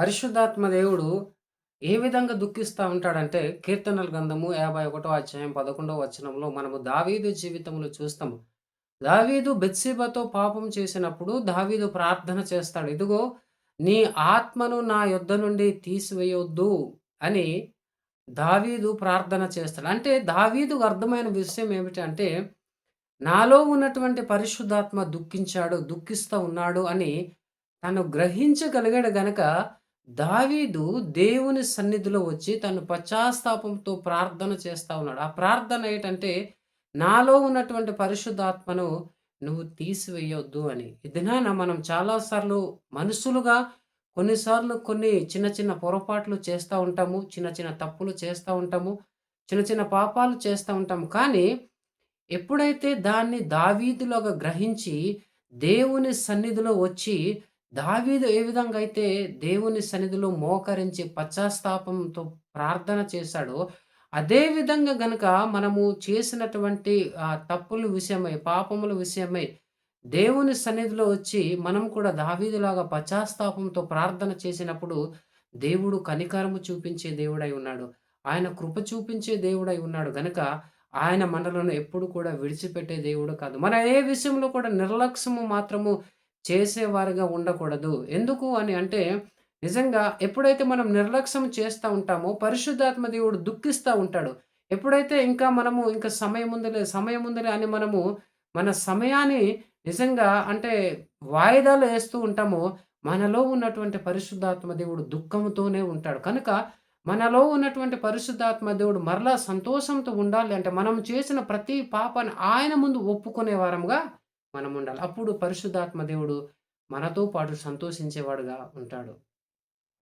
పరిశుద్ధాత్మ దేవుడు ఏ విధంగా దుఃఖిస్తూ ఉంటాడంటే కీర్తనల గ్రంథము యాభై ఒకటో అధ్యాయం పదకొండవ వచనంలో మనము దావీదు జీవితంలో చూస్తాము. దావీదు బెత్సిబతో పాపం చేసినప్పుడు దావీదు ప్రార్థన చేస్తాడు. ఇదిగో నీ ఆత్మను నా యొద్ద నుండి తీసివేయొద్దు అని దావీదు ప్రార్థన చేస్తాడు. అంటే దావీదుకు అర్థమైన విషయం ఏమిటి అంటే నాలో ఉన్నటువంటి పరిశుద్ధాత్మ దుఃఖించాడు దుఃఖిస్తూ ఉన్నాడు అని తను గ్రహించగలిగాడు గనక దావీదు దేవుని సన్నిధిలో వచ్చి తను పశ్చాత్తాపంతో ప్రార్థన చేస్తూ ఉన్నాడు. ఆ ప్రార్థన ఏంటంటే, నాలో ఉన్నటువంటి పరిశుద్ధాత్మను నువ్వు తీసివేయొద్దు అని. ఇదినాన మనం చాలాసార్లు మనుషులుగా కొన్నిసార్లు కొన్ని చిన్న చిన్న పొరపాట్లు చేస్తూ ఉంటాము. చిన్న చిన్న తప్పులు చేస్తూ ఉంటాము. చిన్న చిన్న పాపాలు చేస్తూ ఉంటాము. కానీ ఎప్పుడైతే దాన్ని దావీదులోగా గ్రహించి దేవుని సన్నిధిలో వచ్చి దావీదు ఏ విధంగా అయితే దేవుని సన్నిధిలో మోకరించి పశ్చాత్తాపంతో ప్రార్థన చేశాడో, అదే విధంగా గనక మనము చేసినటువంటి ఆహ్, తప్పుల విషయమై, పాపముల విషయమై దేవుని సన్నిధిలో వచ్చి మనం కూడా దావీదులాగా పశ్చాత్తాపంతో ప్రార్థన చేసినప్పుడు, దేవుడు కనికారము చూపించే దేవుడై ఉన్నాడు. ఆయన కృప చూపించే దేవుడై ఉన్నాడు గనక, ఆయన మనలను ఎప్పుడు కూడా విడిచిపెట్టే దేవుడు కాదు. మన ఏ విషయంలో కూడా నిర్లక్ష్యము మాత్రము చేసేవారుగా ఉండకూడదు. ఎందుకు అని అంటే, నిజంగా ఎప్పుడైతే మనం నిర్లక్ష్యం చేస్తూ ఉంటామో, పరిశుద్ధాత్మ దేవుడు దుఃఖిస్తూ ఉంటాడు. ఎప్పుడైతే ఇంకా మనము ఇంకా సమయముందులే, ఉందిలే అని మనము మన సమయాన్ని నిజంగా అంటే వాయిదాలు వేస్తూ ఉంటామో, మనలో ఉన్నటువంటి పరిశుద్ధాత్మ దేవుడు దుఃఖంతోనే ఉంటాడు. కనుక మనలో ఉన్నటువంటి పరిశుద్ధాత్మ దేవుడు మరలా సంతోషంతో ఉండాలి అంటే, మనం చేసిన ప్రతి పాపాన్ని ఆయన ముందు ఒప్పుకునే మనం ఉండాలి అప్పుడు పరిశుద్ధాత్మ దేవుడు మనతో పాటు సంతోషించేవాడుగా ఉంటాడు.